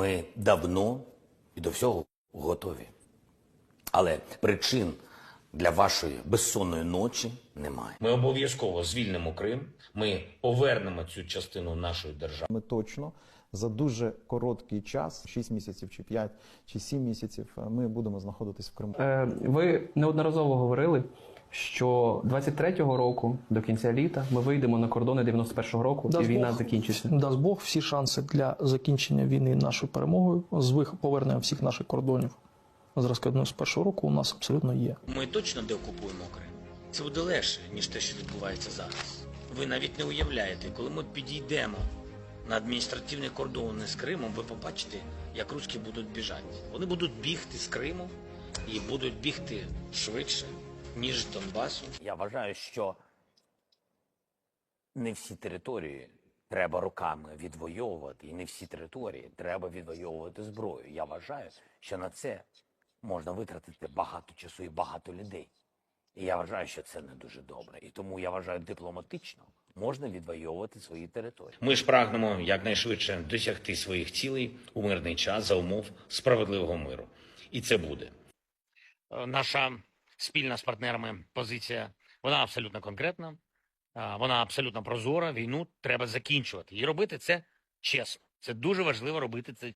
Ми давно і до всього готові. Але причин для вашої безсонної ночі немає. Ми обов'язково звільнимо Крим. Ми повернемо цю частину нашої держави. Ми точно за дуже короткий час, 6 місяців чи 5 чи 7 місяців, е, ми будемо знаходитись в Криму. Е, Ви неодноразово говорили, що 23-го року до кінця літа ми вийдемо на кордони 91-го року, і війна Бог, закінчиться. Дасть Бог всі шанси для закінчення війни нашою перемогою з поверненням всіх наших кордонів зразка 91 року у нас абсолютно є. Ми точно деокупуємо Крим. Це буде легше, ніж те, що відбувається зараз. Ви навіть не уявляєте, коли ми підійдемо на адміністративні кордони з Кримом, ви побачите, як руські будуть біжати. Вони будуть бігти з Криму і будуть бігти швидше, ніж Донбасу. Я вважаю, що не всі території треба руками відвоювати, і не всі території треба відвоювати зброєю. Я вважаю, що на це можна витратити багато часу і багато людей. І я вважаю, що це не дуже добре. І тому я вважаю, дипломатично можна відвоювати свої території. Ми ж прагнемо якнайшвидше досягти своїх цілей у мирний час за умов справедливого миру. І це буде. Е, Наша спільна з партнерами позиція вона абсолютно конкретна, вона абсолютно прозора. Війну треба закінчувати і робити це чесно. Це дуже важливо робити це